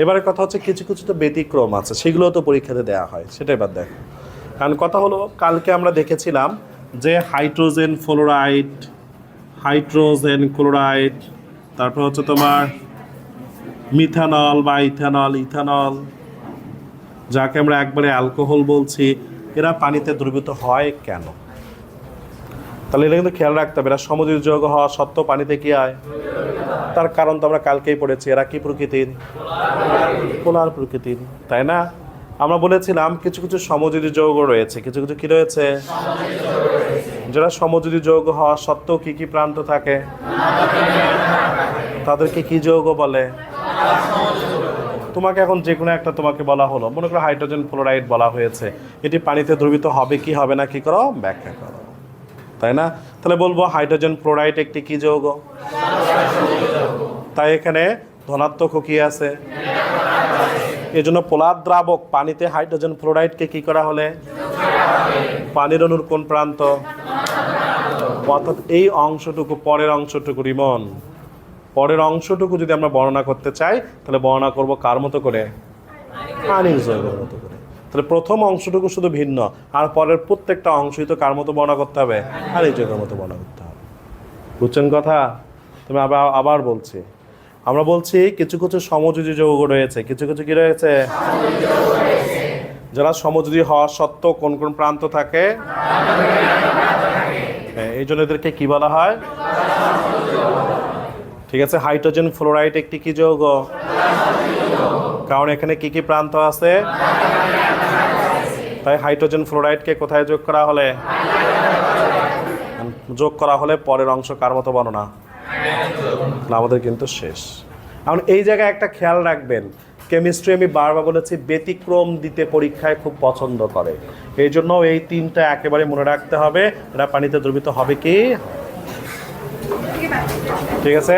এবারে কথা হচ্ছে কিছু কিছু তো ব্যতিক্রম আছে সেগুলো তো পরীক্ষাতে দেওয়া হয়, সেটাই বাদ দেখো কারণ কথা হলো, কালকে আমরা দেখেছিলাম যে হাইড্রোজেন ফ্লোরাইড, হাইড্রোজেন ক্লোরাইড, তারপর হচ্ছে তোমার মিথানল বা ইথানল ইথানল, যাকে আমরা একবারে অ্যালকোহল বলছি, এরা পানিতে দ্রবীভূত হয় কেন? তাহলে এটা কিন্তু খেয়াল রাখতে হবে, এরা সমুদ্র যৌগ হওয়া সত্ত্বেও পানিতে কি হয়? তার কারণ তো আমরা কালকেই পড়েছি, এরা কি প্রকৃতির? পোলার প্রকৃতির, তাই না? আমরা বলেছিলাম কিছু কিছু সমযোজী যৌগ রয়েছে, কিছু কিছু কি রয়েছে? যারা সমযোজী যৌগ হওয়া সত্ত্বেও কি কি প্রান্ত থাকে? তাদেরকে কি যৌগ বলে? তোমাকে এখন যে কোনো একটা তোমাকে বলা হলো। মনে করো হাইড্রোজেন ফ্লোরাইড বলা হয়েছে। এটি পানিতে দ্রবীভূত হবে কি হবে না কি করো? ব্যাখ্যা করো। তাই না? তাহলে বলব হাইড্রোজেন ফ্লোরাইড একটি কি যৌগ? তাই এখানে ধনাত্মক কি আছে? এই জন্য পোলার দ্রাবক, পানিতে হাইড্রোজেন ফ্লোরাইডকে কি করা হলে? পানির অনুর কোন প্রান্ত? অর্থাৎ এই অংশটুকু, পরের অংশটুকু, রিমন। পরের অংশটুকু যদি আমরা বর্ণনা করতে চাই, তাহলে বর্ণনা করব কার মতো করে? পানির যৌগের মতো করে। তাহলে প্রথম অংশটুকু শুধু ভিন্ন, আর পরের প্রত্যেকটা অংশই তো কার মতো বর্ণনা করতে হবে? আর এই যৌগের মতো বর্ণনা করতে হবে। বুঝছেন কথা? তুমি আবার আবার বলছি। আমরা বলছি কিছু কিছু সমযোজী যৌগ রয়েছে। কিছু কিছু কি রয়েছে? যারা সমযোজী হওয়া সত্ত্বেও কোন কোন প্রান্ত থাকে? হ্যাঁ, এই জন্য এদেরকে কি বলা হয়? ঠিক আছে হাইড্রোজেন ফ্লোরাইড একটি কি যৌগ? কারণ এখানে কি কি প্রান্ত আছে? তাই হাইড্রোজেন ফ্লোরাইডকে কোথায় যোগ করা হলে? যোগ করা হলে পরের অংশ কার মতো বর্ণনা? না, আমাদের কিন্তু শেষ। এখন এই জায়গায় একটা খেয়াল রাখবেন, কেমিস্ট্রি আমি বারবার বলেছি, ব্যতিক্রম দিতে পরীক্ষায় খুব পছন্দ করে। এই জন্য এই তিনটা একেবারে মনে রাখতে হবে, এটা পানিতে দ্রবিত হবে কি? ঠিক আছে?